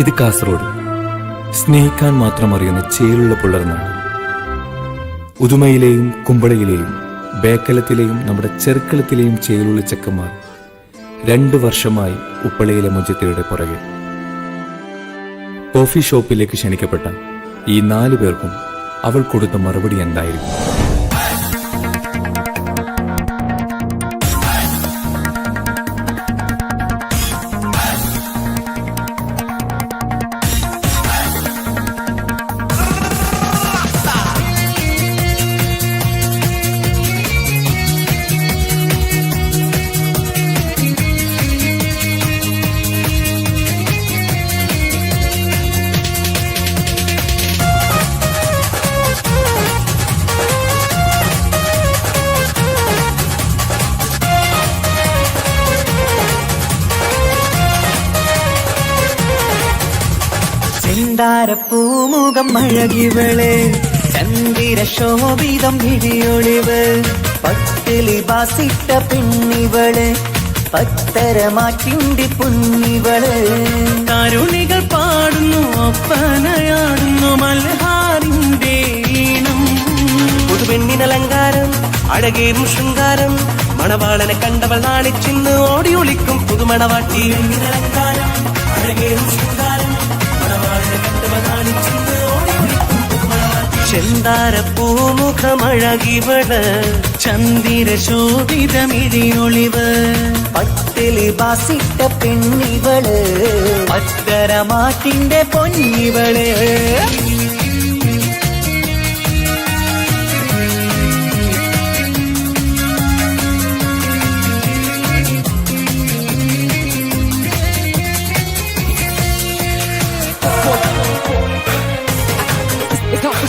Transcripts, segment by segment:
ഇത് കാസർഗോഡ്. സ്നേഹിക്കാൻ മാത്രം അറിയുന്ന ചേലുള്ള പുള്ളർന്നാണ്. ഉദുമയിലെയും കുമ്പളയിലെയും ബേക്കലത്തിലെയും നമ്മുടെ ചെറുക്കളത്തിലെയും ചേലുള്ള ചെക്കന്മാർ രണ്ട് വർഷമായി ഉപ്പളയിലെ മുജത്തിയുടെ പുറകെ. കോഫി ഷോപ്പിലേക്ക് ക്ഷണിക്കപ്പെട്ട ഈ നാലു പേർക്കും അവൾ കൊടുത്ത മറുപടി എന്തായിരുന്നു ചെണ്ടാരപ്പൂമുഖം അഴകിവൾ ചന്ദിര ശോഭിതം വിഴിയൊളിവ് പട്ടിലി ബാസിട്ട പെണ്ണിവൾ പത്തരമാറ്റിണ്ടി പുണ്ണിവൾ കരുണികൾ പാടുന്നു ഒപ്പനയാടുന്നു മൽഹാറിന്റെ ഈണം പുതുപെണ്ണിനലങ്കാരം അഴകേറും ശൃംഗാരം മണവാളനെ കണ്ടവൾ നാളെ ഓടി ഒളിക്കും പുതുമണവാട്ടി അലങ്കാരം അഴകേറും ശൃംഗാരം. ചെന്താരപ്പൂമുഖമഴകിവൾ ചന്ദിര ശോഭിതമിഴിയൊളിവ് പട്ടിലി ബാസിട്ട പെണ്ണിവൾ പത്തരമാറ്റിന്റെ പൊന്നിവൾ.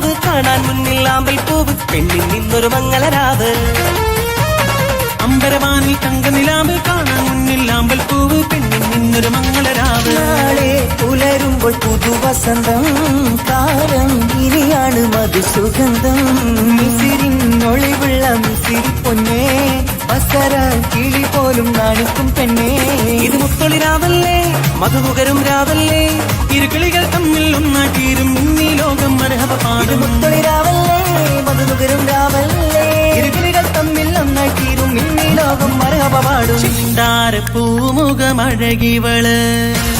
തങ്കനിലാവ് കാണാൻ മുന്നിൽ ആമ്പൽ പൂവ്. പെണ്ണിൽ നിന്നൊരു മംഗളരാവ് അമ്പരവാനിൽ തങ്കനിലാമ്പൽ കാണാൻ മുന്നിൽ ആമ്പൽ പൂവ്. പെണ്ണിൽ നിന്നൊരു മംഗളരാവ് നാളെ പുലരുമ്പോൾ പുതുവസന്തം. കാലം ഇനിയാണ് മധുസുഗന്ധം. മിസിരിൻ ഒളിവുള്ള മിസിരി പൊന്നേ. മസര കിളി പോലും നാണിക്കും പെണ്ണേ. ഇത് മുത്തൊളി രാവല്ലേ? മധുകുകരും രാവല്ലേ? ഇരുകിളികൾ തമ്മിൽ ഒന്നാട്ടീരും ഇന്നീ ലോകം മരഹവ പാടും. മുത്തളി രാവല്ലേ? മധുനുകരും രാവല്ലേ? ഇരുകിളികൾ തമ്മിൽ ഒന്നായി തീരും. ഇന്നീ ലോകം മരഹപാടും പൂമുഖമഴകിവൾ.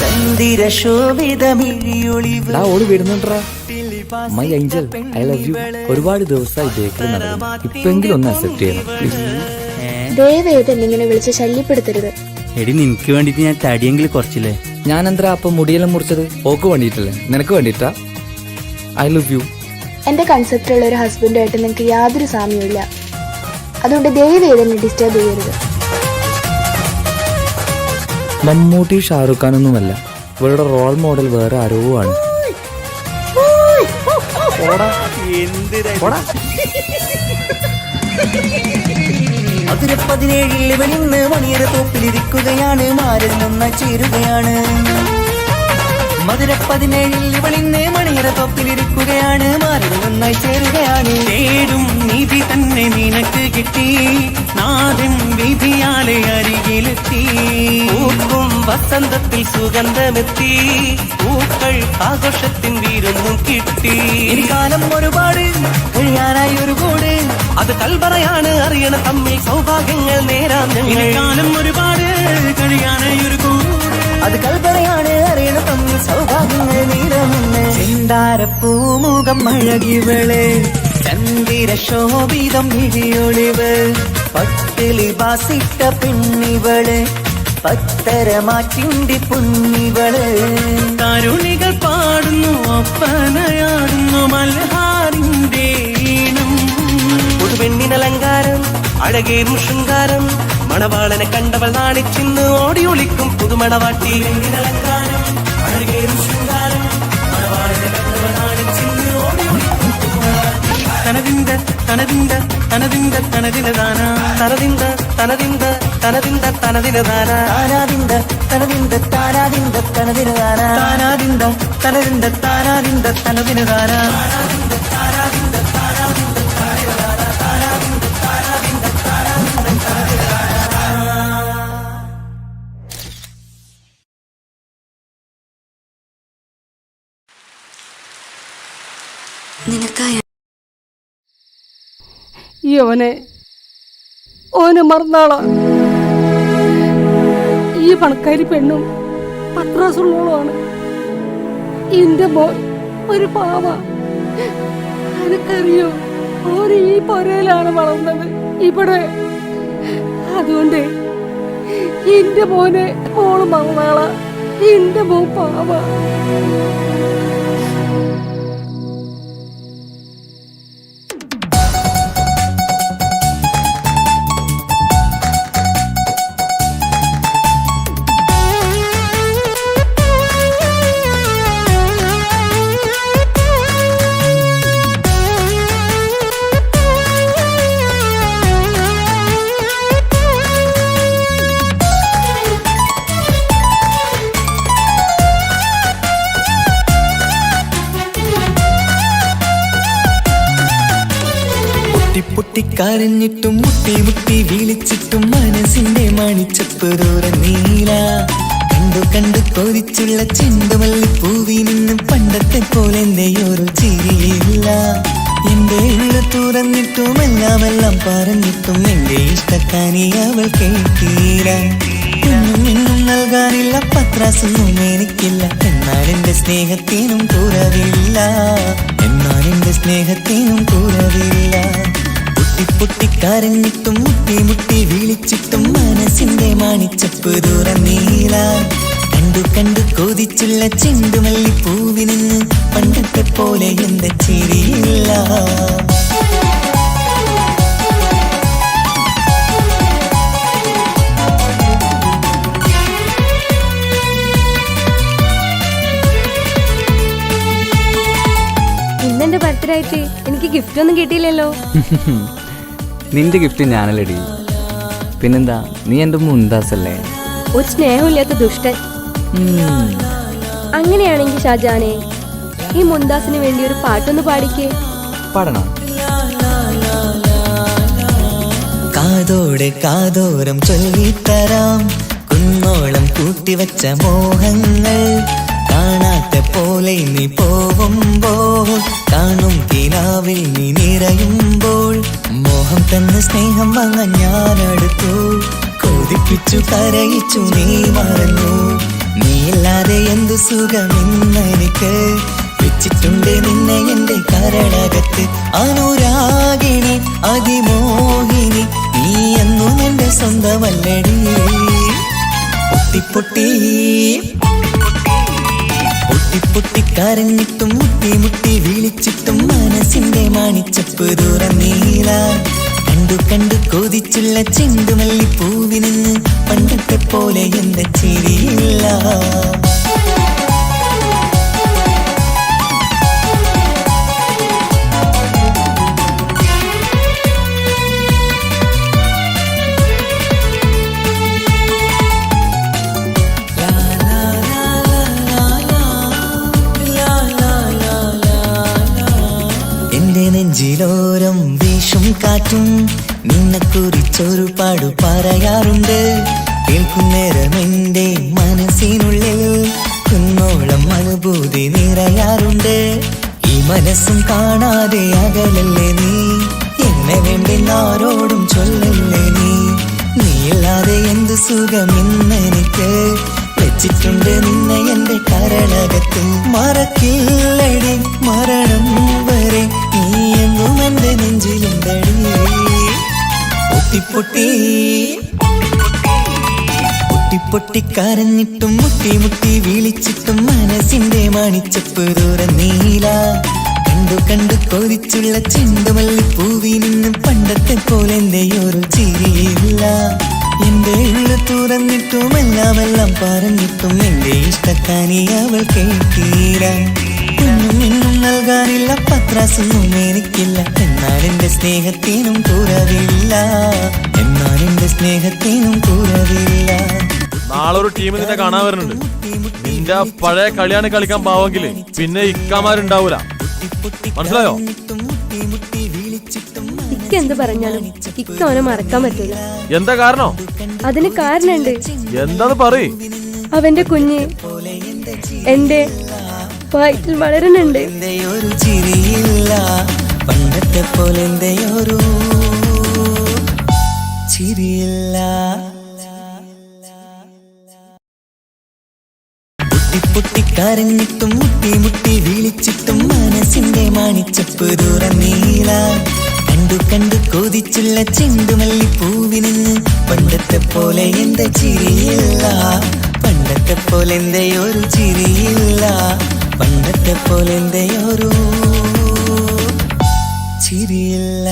ചന്ദിര ശോഭിതമിഴിയൊളിവ് ഓടി വരുന്നുണ്ടാ my angel I love you. ഒരുപാട് ദിവസമായി ബേക്കറി നടന്നു. ഇപ്പെങ്കിലും ഒന്ന് അക്സെപ്റ്റ് ചെയ്യണം. ദയവേത് എന്നിങ്ങനെ വിളിച്ച് ശല്യപ്പെടുത്തരുത്. എടി നിനക്ക് വേണ്ടിട്ട് ഞാൻ തടിയെങ്കിലും കുറച്ചില്ലേ? ഞാൻ എന്താ അപ്പൊ മുടിയെല്ലാം മുറിച്ചത്? ഓക്ക് വേണ്ടിയിട്ടല്ലേ? നിനക്ക് വേണ്ടിട്ടാ ഐ ലവ് യു. എന്റെ കൺസെപ്റ്റുള്ള ഒരു ഹസ്ബൻഡായിട്ട് നിനക്ക് യാതൊരു സാമ്യമില്ല അതുകൊണ്ട് ദയവേത് ഡിസ്റ്റർബ് ചെയ്യരുത്. മമ്മൂട്ടി ഷാറുഖ് ഖാൻ ഒന്നുമല്ല ഇവരുടെ റോൾ മോഡൽ വേറെ ആരോ ആണ്. പതിനേഴിൽ ഇവനിന്ന് മണിയറ തോപ്പിലിരിക്കുകയാണ്. മാറിൽ നന്നായി ചേരുകയാണ്. മധുര പതിനേഴിൽ ഇവളിന്ന് മണിയറ തോപ്പിലിരിക്കുകയാണ്. മാറിൽ നന്നായി ചേരുകയാണ്. തേടും നീതി തന്നെ നിനക്ക് കിട്ടി. നാദൻ വസന്തത്തിൽ സുഗന്ധമെത്തി പൂക്കൾ ആഘോഷത്തിൻ വീരൊന്നും കിട്ടി. ഇനി കാലം ഒരുപാട് കഴിയാനായി ഒരു കൂട് അത് കൽപറയാണ് അറിയണ തമ്മിൽ സൗഭാഗ്യങ്ങൾ നേരാം ഞങ്ങൾ കാലം ഒരുപാട് കഴിയാനായി ഒരു കൂട്. അത് കൽപറയാണ് അറിയണ തമ്മിൽ സൗഭാഗ്യങ്ങൾ നീരമെന്ന് ചെണ്ടാരപ്പൂമുഖം അഴകിവൾ ചന്ദിര ശോഭിതം ഇഴിയൊളിവ് പട്ടിലി വാസിട്ട പെണ്ണിവൾ പത്തരമാറ്റിണ്ടി പുണ്ണിവൾ കരുണികൾ പാടുന്നു ഒപ്പനയാടുന്നു മൽഹാറിന്റെ ഈണം. പുതുവെണ്ണിനലങ്കാരം അഴകേറും ശൃംഗാരം മണവാളനെ കണ്ടവൾ നാണിച്ചിന്ന് ഓടിയൊളിക്കും പുതുമണവാട്ടി. വെണ്ണിനലങ്കാരം അഴകേറും തനതിന്ത തനതിന്റെ തനതിന്റെ ദാന തനതിന്ത തനതിന്ത തനതിനദാന താനാദിന്ത ദാന താനാദിന്ത തനതിനതാന താനാദിന്ത തനതിന്ത ദാന തനതിനതാന നിനക്കായി ഈ ഓനെ ഓനെ ഈ പണക്കാരി പെണ്ണും പത്രാസുള്ളോളാണ് എന്റെ മോൻ ഒരു പാവ. എനിക്കറിയോ ഓൻ ഈ പൊരയിലാണ് വളർന്നത്. ഇവിടെ അതുകൊണ്ട് എന്റെ മോനെ മോൾ മറന്നാളാ. എന്റെ മോൻ പാവ. കരഞ്ഞിട്ടും മുട്ടി മുട്ടി വിളിച്ചിട്ടും മനസ്സിന്റെ മണിച്ചപ്പ് നീല. കണ്ടു കണ്ടു കൊതിച്ചുള്ള ചെണ്ടുമല്ലി പൂവി നിന്നും പണ്ടത്തെ പോലെ ഒരു ചിരിയില്ല. എന്റെ ഉള്ള തുറന്നിട്ടും എല്ലാം എല്ലാം പറഞ്ഞിട്ടും എന്റെ ഇഷ്ടക്കാനി അവൾ കേട്ടീര ഒന്നും നൽകാനില്ല പത്രാസൊന്നും എനിക്കില്ല. എന്നാൽ എന്റെ സ്നേഹത്തിനും കുറവില്ല. എന്നാൽ എന്റെ സ്നേഹത്തിനും കുറവില്ല. പൊട്ടി പൊട്ടി കരഞ്ഞിട്ടും മുട്ടി മുട്ടി വിളിച്ചിട്ടും മനസ്സിന്റെ മാണിച്ചപ്പ് തുറന്നീല കണ്ടു കണ്ടു കൊതിച്ചുള്ള ചെണ്ടുമല്ലി പൂവി നിന്ന് പണ്ടത്തെ പോലെ എന്റെ ചിരിയില്ല. ഇന്നെന്റെ ബർത്ത്ഡേ ആയിട്ട് എനിക്ക് ഗിഫ്റ്റ് ഒന്നും കിട്ടിയില്ലല്ലോ. നിന്റെ ഗിഫ്റ്റ് ഞാനല്ലടി പിന്നെന്താ നീ എന്റെ മുന്താസല്ലേ ഒരു സ്നേഹമില്ലാത്ത ദുഷ്ടൻ. അങ്ങനെയാണെങ്കിൽ ഷാജാനെ ഈ മുന്താസിന് വേണ്ടി ഒരു പാട്ടൊന്ന് പാടിക്കേ. പാടണം? കാതോടെ കാതോരം ചൊല്ലിത്തരാം. കുന്നോളം കൂട്ടിവച്ച മോഹങ്ങൾ കാണാത്ത പോലെ നീ പോവുമ്പോൾ കാണും കിനാവിൽ നീ നിറയുമ്പോൾ മോഹം തന്ന സ്നേഹം വാങ്ങാൻ ഞാൻ അടുത്തു കൊതിപ്പിച്ചു കരയിച്ചു നീ മറന്നു. നീയില്ലാതെ എന്തു സുഖമെന്നെനിക്ക് വെച്ചിട്ടുണ്ട് നിന്നെ എന്റെ കരളകത്ത്. അനുരാഗിണി അതിമോഹിനി നീ എന്നും എന്റെ സ്വന്തമല്ലടി. പൊട്ടി പൊട്ടി പൊട്ടി കരഞ്ഞിട്ടും മുട്ടി മുട്ടി വിളിച്ചിട്ടും മനസ്സിന്റെ മാണിച്ചപ്പ് തുറന്നീല കണ്ടു കണ്ടു കൊതിച്ചുള്ള ചെണ്ടുമല്ലി പൂവിനെന്ന് പണ്ടത്തെ പോലെ എന്റെ ചിരിയില്ല നെഞ്ചിലോരം വീശും കാറ്റും നിന്നെ കുറിച്ചൊരു പാടു പറയാറുണ്ട്. കേൾക്കുന്നേരം എന്റെ മനസ്സിനുള്ളിൽ കുന്നോളം അനുഭൂതി നിറയാറുണ്ട്. ഈ മനസ്സും കാണാതെ അകലല്ലേ നീ? എന്നെ വേണ്ടി ആരോടും ചൊല്ലല്ലേ നീ? നീയില്ലാതെ എന്ത് സുഖം ഇന്നെനിക്ക് വെച്ചിട്ടുണ്ട്. നിന്നെ എന്റെ കരളകത്ത് മറക്കില്ലടി. മരണം വരെ എന്നും എന്റെ നെഞ്ചിലുണ്ടടി പൊട്ടി പൊട്ടി. പൊട്ടി കരഞ്ഞിട്ടും മുട്ടി മുട്ടി വിളിച്ചിട്ടും മനസ്സിന്റെ മണിച്ചപ്പ് നീല. കണ്ടു കണ്ടു കൊതിച്ചുള്ള ചെണ്ടുമല്ലി പൂവി നിന്നും പണ്ടത്തെ പോലെ എന്റെ ഒരു ചിരിയില്ല. എന്റെ ഉള്ളു തുറന്നിട്ടും എല്ലാം എല്ലാം പറഞ്ഞിട്ടും എന്റെ ഇഷ്ടക്കാനി അവൾ കേട്ടീര നൽകാനില്ല പത്രാസൊന്നും എനിക്കില്ല. എന്നാൽ എന്റെ സ്നേഹത്തിനും കുറവില്ല. എന്നാൽ എന്റെ സ്നേഹത്തിനും കുറവില്ല. നാളെ ഒരു ടീം നിന്നെ കാണാൻ വരുന്നുണ്ട്. നിന്റെ പഴയ കളിയാണ് കളിക്കാൻ പാവെങ്കിൽ പിന്നെ ഇക്കാമാരുണ്ടാവൂല. മനസ്സിലായോ? ഇക്ക എന്ത് പറഞ്ഞാലും ഇക്ക അവനെ മറക്കാൻ പറ്റൂല. എന്താ കാരണം? അതിന് കാരണമുണ്ട്. എന്താന്ന് പറ അവന്റെ കുഞ്ഞ് എന്റെ വയറ്റിൽ വളരുന്നുണ്ട്. പണ്ടത്തെ പോലെ ഒരു മുട്ടി മുട്ടി വിളിച്ചിട്ടും മനസ്സിന്റെ മാണിച്ചപ്പ് തുറന്നീല കണ്ടു കണ്ടു കൊതിച്ചുള്ള ചെണ്ടുമല്ലി പൂവിനിന്ന് പണ്ടത്തെ പോലെ എന്റെ ചിരിയില്ല പണ്ടത്തെ പോലെ എന്റെ ഒരു ചിരിയില്ല. പണ്ടത്തെ പോലെ എന്തെയൊരു ചിരിയില്ല